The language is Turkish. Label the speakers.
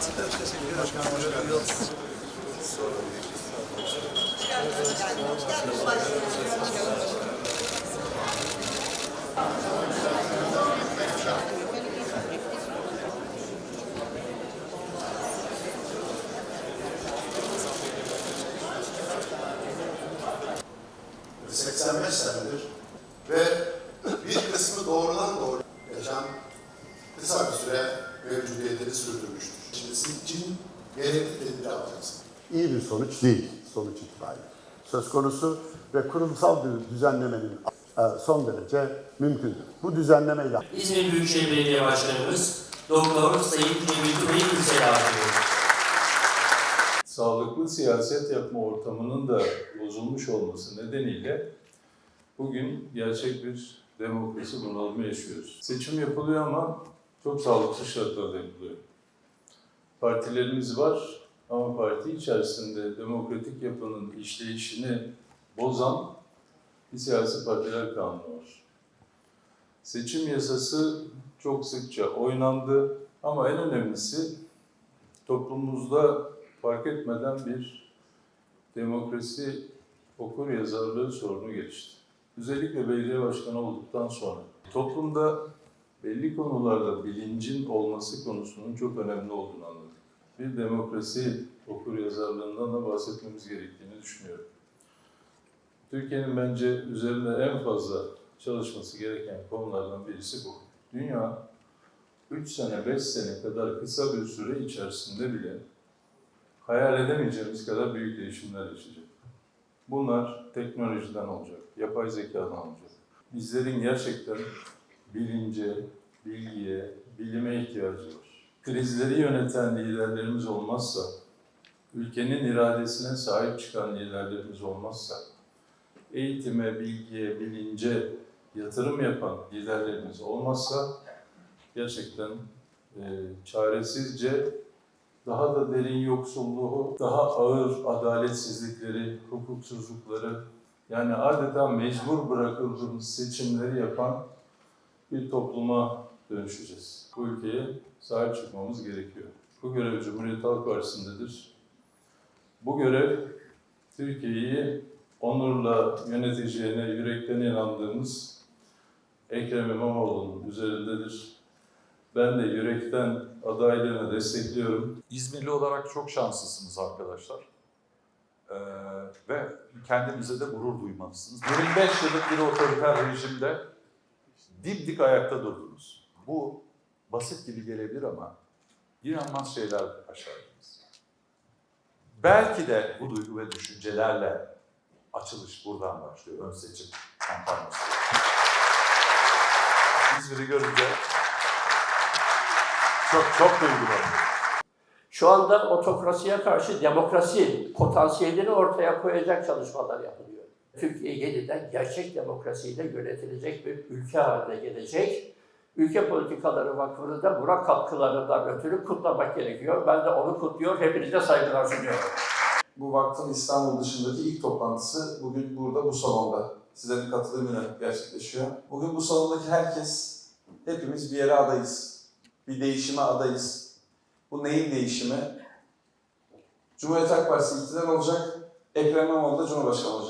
Speaker 1: Ee, 85 senedir ve bir kısmı doğrudan doğru yaşam kısa bir süre mevcudiyetini sürdürmüştür. Sizin için gerekli tedbir alacaksınız.
Speaker 2: iyi bir sonuç değil sonuç itibariyle. Söz konusu ve kurumsal bir düzenlemenin e, son derece mümkündür. Bu düzenlemeyle
Speaker 3: İzmir Büyükşehir Belediye Başkanımız Doktor Sayın Cemil alıyor.
Speaker 4: sağlıklı siyaset yapma ortamının da bozulmuş olması nedeniyle bugün gerçek bir demokrasi bunalımı yaşıyoruz. Seçim yapılıyor ama çok sağlıksız şartlarda yapılıyor. Partilerimiz var ama parti içerisinde demokratik yapının işleyişini bozan bir siyasi partiler kanunu var. Seçim yasası çok sıkça oynandı ama en önemlisi toplumumuzda fark etmeden bir demokrasi okur yazarlığı sorunu gelişti. Özellikle belediye başkanı olduktan sonra toplumda belli konularda bilincin olması konusunun çok önemli olduğunu anladık. Bir demokrasi okur yazarlığından da bahsetmemiz gerektiğini düşünüyorum. Türkiye'nin bence üzerinde en fazla çalışması gereken konulardan birisi bu. Dünya 3 sene, 5 sene kadar kısa bir süre içerisinde bile hayal edemeyeceğimiz kadar büyük değişimler yaşayacak. Bunlar teknolojiden olacak, yapay zekadan olacak. Bizlerin gerçekten bilince, bilgiye, bilime ihtiyacı var. Krizleri yöneten liderlerimiz olmazsa, ülkenin iradesine sahip çıkan liderlerimiz olmazsa, eğitime, bilgiye, bilince yatırım yapan liderlerimiz olmazsa gerçekten e, çaresizce daha da derin yoksulluğu, daha ağır adaletsizlikleri, hukuksuzlukları, yani adeta mecbur bırakıldığımız seçimleri yapan bir topluma dönüşeceğiz. Bu ülkeye sahip çıkmamız gerekiyor. Bu görev Cumhuriyet Halk Partisi'ndedir. Bu görev Türkiye'yi onurla yöneteceğine yürekten inandığımız Ekrem İmamoğlu'nun üzerindedir. Ben de yürekten adaylığını destekliyorum.
Speaker 5: İzmirli olarak çok şanslısınız arkadaşlar. Ee, ve kendinize de gurur duymalısınız. 25 yıllık bir otoriter rejimde dimdik ayakta durdunuz. Bu basit gibi gelebilir ama inanılmaz şeyler başardınız. Belki de bu duygu ve düşüncelerle açılış buradan başlıyor. Ön seçim kampanyası. İzmir'i görünce çok çok duygulandım.
Speaker 6: Şu anda otokrasiye karşı demokrasi potansiyelini ortaya koyacak çalışmalar yapılıyor. Türkiye yeniden gerçek demokrasiyle yönetilecek bir ülke haline gelecek. Ülke Politikaları Vakfı'nı da buna katkılarından ötürü kutlamak gerekiyor. Ben de onu kutluyor, hepinize saygılar sunuyorum.
Speaker 7: Bu vakfın İstanbul dışındaki ilk toplantısı bugün burada bu salonda sizlerin katılımıyla gerçekleşiyor. Bugün bu salondaki herkes, hepimiz bir yere adayız. Bir değişime adayız. Bu neyin değişimi? Cumhuriyet Halk Partisi iktidar olacak, Ekrem İmamoğlu da Cumhurbaşkanı olacak.